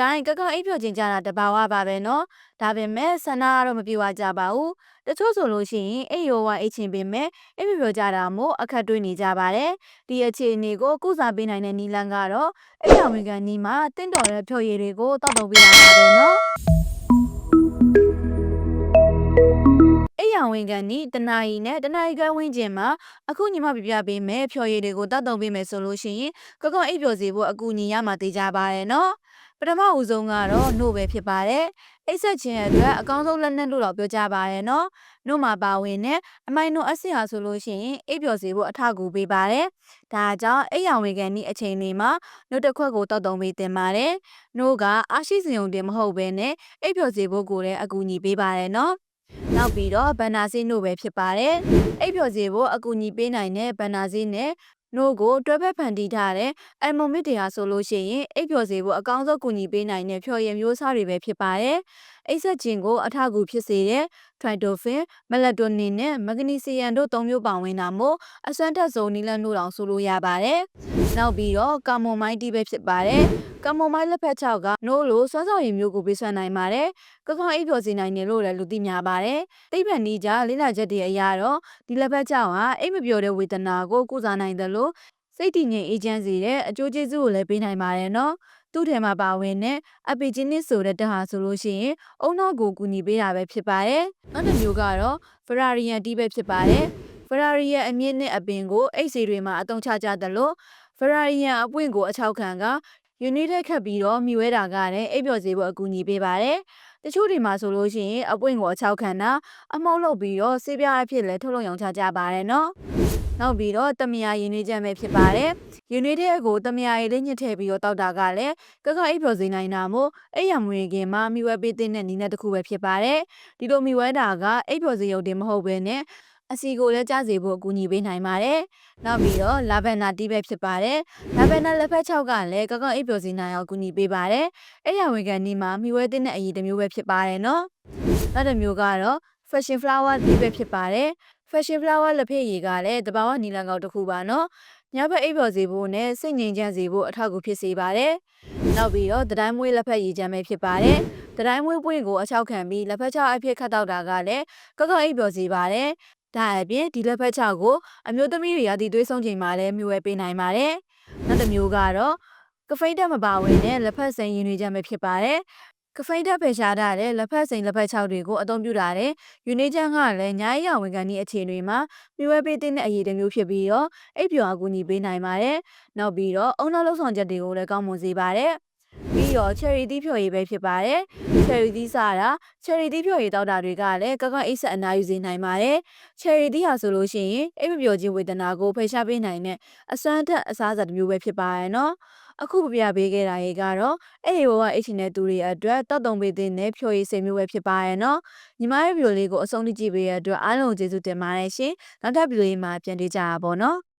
တိုင်းကကအိပ်ပျော်ခြင်းကြတာတဘာဝပါပဲနော်ဒါပေမဲ့ဆန္ဒကတော့မပြေဝကြပါဘူးတချို့ဆိုလို့ရှိရင်အိပ်ရောဝအိတ်ချင်ပေမဲ့အိပ်ပျော်ကြတာမို့အခက်တွေ့နေကြပါတယ်ဒီအခြေအနေကိုကုစားပေးနိုင်တဲ့နီလန်ကတော့အိပ်ရဝင်ကန်နီးမှာတင့်တော်တဲ့ဖြော်ရည်တွေကိုတောက်တုံပေးလာတာပဲနော်အိယာဝင်ကန်နီတနာရီနဲ့တနာရီကဝင်းကျင်မှာအခုညီမပြပြပေးမယ်ဖြော်ရည်တွေကိုတောက်တုံပေးမယ်ဆိုလို့ရှိရင်ကကောအိပ်ပျော်စေဖို့အကူအညီရမှာတေးကြပါရဲ့နော် ပထမဦးဆုံးကတော့နှုတ်ပဲဖြစ်ပါတယ်အိတ်ဆက်ခြင်းအတွက်အကောင်းဆုံးလက်နက်လို့တော့ပြောကြပါရဲ့နော်နှုတ်မှာပါဝင်တဲ့အမိုင်နိုအက်ဆစ်ဟာဆိုလို့ရှိရင်အိပ်ပျော်စေဖို့အထောက်အကူပေးပါတယ်ဒါကြောင့်အိပ်ရောင်ဝင်ကန်ဤအချိန်လေးမှာနှုတ်တစ်ခွက်ကိုတောက်တုံပေးတင်ပါတယ်နှုတ်ကအားရှိစရုံတင်မဟုတ်ဘဲနဲ့အိပ်ပျော်စေဖို့ကိုလည်းအကူအညီပေးပါတယ်နော်နောက်ပြီးတော့ဘန်နာစီနှုတ်ပဲဖြစ်ပါတယ်။အိပ်ပျော်စေဖို့အကူအညီပေးနိုင်တဲ့ဘန်နာစီနဲ့ နှုတ်ကိုတွဲဖက်ဖန်တီးထားတဲ့အယ်မိုမစ်တွေဟာဆိုလို့ရှိရင်အိပ်ပျော်စေဖို့အကောင်းဆုံးကူညီပေးနိုင်တဲ့ဖြော်ရည်မျိုးစားတွေပဲဖြစ်ပါတယ်။အိပ်ဆက်ခြင်းကိုအထောက်အကူဖြစ်စေတဲ့ tryptophan, melatonin နဲ့ magnesium တို့သုံးမျိုးပါဝင်တာမို့အစွမ်းထက်ဆုံးနီလန်တို့တောင်ဆိုလို့ရပါတယ်။ နောက်ပြီးတော့ကာမိုမိုင်းတီးပဲဖြစ်ပါတယ်။ကာမိုမိုင်းလက်ဖက်ချောက်ကနိုးလို့စွမ်းဆောင်ရည်မျိုးကိုပေးဆွမ်းနိုင်ပါတယ်။ကောင်းကောင်းအိပ်ပျော်စေနိုင်တယ်လို့လည်းလူသိများပါတယ်။သိပ္ပံနည်းကြလေ့လာချက်တွေအရတော့ဒီလက်ဖက်ချောက်ဟာအိပ်မပျော်တဲ့ဝေဒနာကိုကုစားနိုင်တယ်လို့စိတ်တည်ငြိမ်အေးချမ်းစေတဲ့အကျိုးကျေးဇူးကိုလည်းပေးနိုင်ပါတယ်နော်။သူ့ထဲမှာပါဝင်တဲ့အပီဂျီနစ်ဆိုတဲ့တဟာဆိုလို့ရှိရင်အုံနောက်ကိုကူညီပေးတာပဲဖြစ်ပါတယ်။နောက်တစ်မျိုးကတော့ဖရာရီယန်တီးပဲဖြစ်ပါတယ်။ဖရာရီယန်အမြင့်နဲ့အပင်ကိုအိတ်စီတွေမှာအသုံးချကြတယ်လို့ ဖရာရီယန်အပွင့်ကိုအချောက်ခံကယူနစ်ထက်ခတ်ပြီးတော့မြွေးတာကလည်းအိပ်ပျော်စေဖို့အကူအညီပေးပါတယ်။တချို့တွေမှာဆိုလို့ရှိရင်အပွင့်ကိုအချောက်ခံတာအမောက်လုပ်ပြီးတော့ဆေးပြားအဖြစ်လည်းထုတ်လုပ်ရောင်းချကြပါတယ်နော်။နောက်ပြီးတော့တမယာရင်းနှီးချက်ပဲဖြစ်ပါတယ်။ရင်းနှီးတဲ့ကိုတမယာရည်လေးညှစ်ထည့်ပြီးတော့တောက်တာကလည်းကကအိပ်ပျော်စေနိုင်တာမို့အိပ်ရမွေခင်မှာမိဝဲပေးတဲ့နည်းနဲ့တစ်ခုပဲဖြစ်ပါတယ်။ဒီလိုမိဝဲတာကအိပ်ပျော်စေရုံတင်မဟုတ်ဘဲနဲ့ အစီကိုလည်းကြားစေဖို့အကူအညီပေးနိုင်ပါတယ်။နောက်ပြီးတော့လာဗန်နာတီးပဲဖြစ်ပါတယ်။လာဗန်နာလက်ဖက်ချောက်ကလည်းကောက်ကောက်အိပ်ပျော်စေနိုင်အောင်အကူအညီပေးပါတယ်။အဲ့ရဝင်ကန်ဒီမှာမိဝဲတဲ့အရေးတစ်မျိုးပဲဖြစ်ပါတယ်နော်။နောက်တစ်မျိုးကတော့ fashion flower တီးပဲဖြစ်ပါတယ်။ fashion flower လက်ဖက်ရည်ကလည်းတဘာဝနီလန်ကောက်တစ်ခုပါနော်။ညဘက်အိပ်ပျော်စေဖို့နဲ့စိတ်ငြိမ်ချမ်းစေဖို့အထောက်အကူဖြစ်စေပါတယ်။နောက်ပြီးတော့တတိုင်းမွေးလက်ဖက်ရည်ချမ်းပဲဖြစ်ပါတယ်။တတိုင်းမွေးပွင့်ကိုအချောက်ခံပြီးလက်ဖက်ချောက်အဖြစ်ခတ်တော့တာကလည်းကောက်ကောက်အိပ်ပျော်စေပါတယ်။ ဒါအပြင်ဒီလက်ဖက်ချောက်ကိုအမျိုးသမီးတွေရာသီသွေးဆုံးချိန်မှာလည်းမြှဝဲပေးနိုင်ပါတယ်။နောက်တစ်မျိုးကတော့ကဖိန်းတက်မပါဝင်တဲ့လက်ဖက်စိန်ရင်တွေချက်ပဲဖြစ်ပါတယ်။ကဖိန်းတက်ဖယ်ရှားထားတဲ့လက်ဖက်စိန်လက်ဖက်ချောက်တွေကိုအသုံးပြုတာတဲ့ယူနေချန်ကလည်းညာရည်ရဝင်ကန်ဒီအခြေအနေမှာမြှဝဲပေးတဲ့အရေးတစ်မျိုးဖြစ်ပြီးတော့အိပ်ပျော်အကူအညီပေးနိုင်ပါတယ်။နောက်ပြီးတော့အုံနောက်လှုပ်ဆောင်ချက်တွေကိုလည်းကောင်းမွန်စေပါတယ်။ ပြီးတော့ cherry သီးဖြော်ရည်ပဲဖြစ်ပါတယ်။ cherry သီးစားတာ cherry သီးဖြော်ရည်တောက်တာတွေကလည်းကောက်ကောက်အိတ်ဆက်အနာယူစေနိုင်ပါတယ်။ cherry သီးဟာဆိုလို့ရှိရင်အိပ်မပျော်ခြင်းဝေဒနာကိုဖယ်ရှားပေးနိုင်တဲ့အစွမ်းထက်အစားအစာတစ်မျိုးပဲဖြစ်ပါရဲ့နော်။အခုပြပြပေးခဲ့တာရေကတော့အဲ့ဒီဘဝအိတ်ချင်တဲ့သူတွေအတွက်တောက်တုံပေးတဲ့နဲ့ဖြော်ရည်စိမ်မျိုးပဲဖြစ်ပါရဲ့နော်။ညီမရဲ့ဗီဒီယိုလေးကိုအဆုံးထိကြည့်ပေးရတဲ့အတွက်အားလုံးကျေးဇူးတင်ပါတယ်ရှင်။နောက်ထပ်ဗီဒီယိုလေးမှာပြန်တွေ့ကြပါပေါ့နော်။